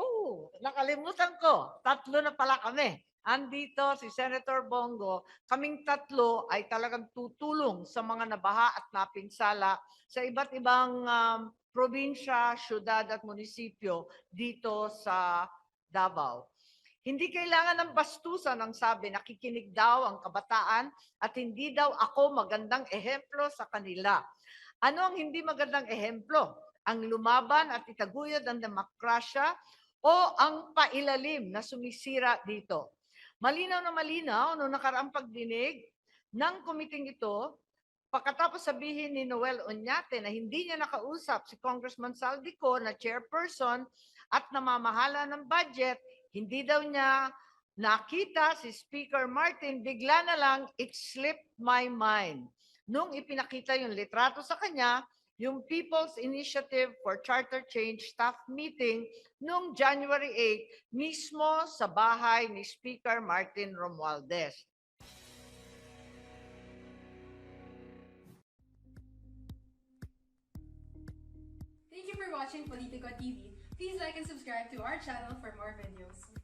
oh, nakalimutan ko. Tatlo na pala kami. Andito si Senator Bongo. Kaming tatlo ay talagang tutulong sa mga nabaha at napinsala sa iba't ibang um, probinsya, syudad at munisipyo dito sa Davao. Hindi kailangan ng bastusan ang sabi, nakikinig daw ang kabataan at hindi daw ako magandang ehemplo sa kanila. Ano ang hindi magandang ehemplo? Ang lumaban at itaguyod ang demokrasya o ang pailalim na sumisira dito? Malinaw na malinaw noong nakaraang pagdinig ng kumiting ito, pagkatapos sabihin ni Noel Oñate na hindi niya nakausap si Congressman Saldico na chairperson at namamahala ng budget, hindi daw niya nakita si Speaker Martin, bigla na lang, it slipped my mind. Nung ipinakita yung litrato sa kanya, yung People's Initiative for Charter Change staff meeting noong January 8, mismo sa bahay ni Speaker Martin Romualdez. Thank you for watching Politico TV. Please like and subscribe to our channel for more videos.